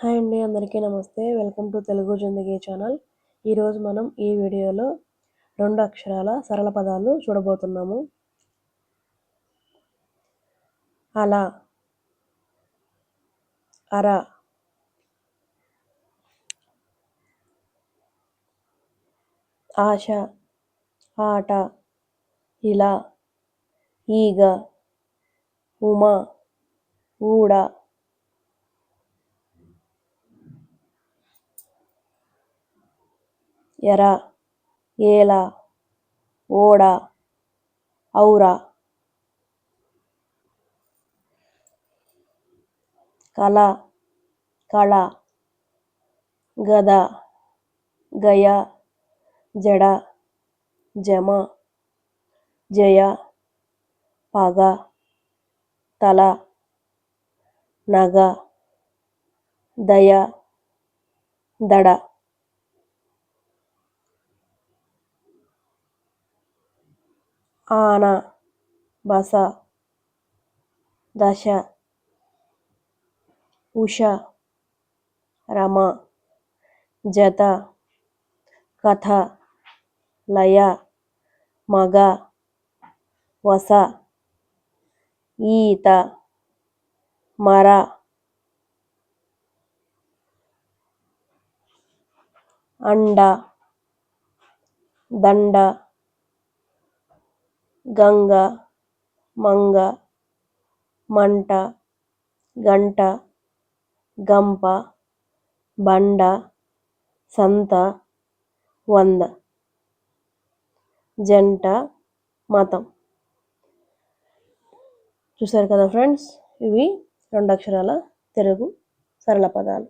Hi అండి అందరికీ నమస్తే. Welcome to Telugu Zindagi channel. ఈరోజు మనం ఈ వీడియోలో రెండు అక్షరాల సరళ పదాలు చూడబోతున్నాము. అలా అర ఆశ ఆట ఇలా ఈగ ఉమా ఊడ ఎర ఏల ఓడ ఔరా. కల కళ. గద గయ జడ జమ జయ పగ తల నగ దయ దడ. ఆన బస దశ ఉష రమ జత కథ లయ మగ వస ఈత మర అండ దండ గంగ మంగ మంట గంట గంప బండ సంత వంద. జంట మతం. చూసారు కదా ఫ్రెండ్స్? ఇవి రెండు అక్షరాల తెలుగు సరళ పదాలు.